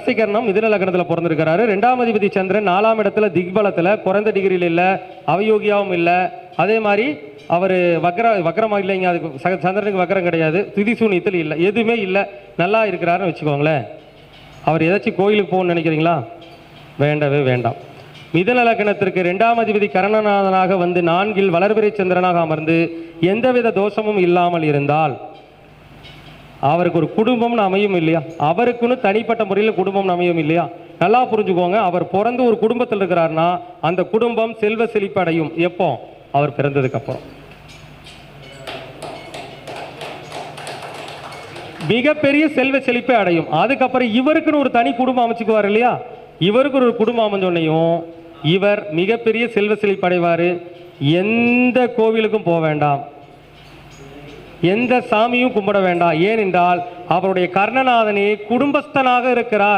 ரசிகர்ணம் மிதுன லக்னத்தில் பிறந்திருக்கிறாரு. ரெண்டாம் அதிபதி சந்திரன் நாலாம் இடத்துல திக்பலத்தில் குறைந்த டிகிரியில் இல்லை அவயோகியாவும் இல்லை. அதே மாதிரி அவர் வக்ர வக்ரமாக இல்லைங்க அதுக்கு சக- சந்திரனுக்கு வக்ரம் கிடையாது. திதிசூனியத்தில் இல்லை எதுவுமே இல்லை. நல்லா இருக்கிறாருன்னு வச்சுக்கோங்களேன். அவர் ஏதாச்சும் கோயிலுக்கு போகணும்னு நினைக்கிறீங்களா? வேண்டவே வேண்டாம். மிதன லக்னத்திற்கு ரெண்டாம் அதிபதி கரணநாதனாக வந்து நான்கில் வளர்பிறை சந்திரனாக அமர்ந்து எந்தவித தோஷமும் இல்லாமல் இருந்தால் அவருக்கு ஒரு குடும்பம்னு அமையும் இல்லையா? அவருக்குன்னு தனிப்பட்ட முறையில் குடும்பம்னு அமையும் இல்லையா? நல்லா புரிஞ்சுக்கோங்க அவர் பிறந்து ஒரு குடும்பத்தில் இருக்கிறாருன்னா அந்த குடும்பம் செல்வ செழிப்பு அடையும். எப்போ? அவர் பிறந்ததுக்கு அப்புறம். மிகப்பெரிய செல்வ செழிப்பை அடையும். அதுக்கப்புறம் இவருக்குன்னு ஒரு தனி குடும்பம் அமைச்சுக்குவார் இல்லையா? இவருக்கு ஒரு குடும்பம் அமைஞ்சோன்னையும் இவர் மிகப்பெரிய செல்வ செழிப்பு அடைவார் எந்த கோவிலுக்கும் போக வேண்டாம். எந்த சாமியும் கும்பிட வேண்டாம். ஏனென்றால் அவருடைய கர்ணநாதனே குடும்பஸ்தனாக இருக்கிறார்.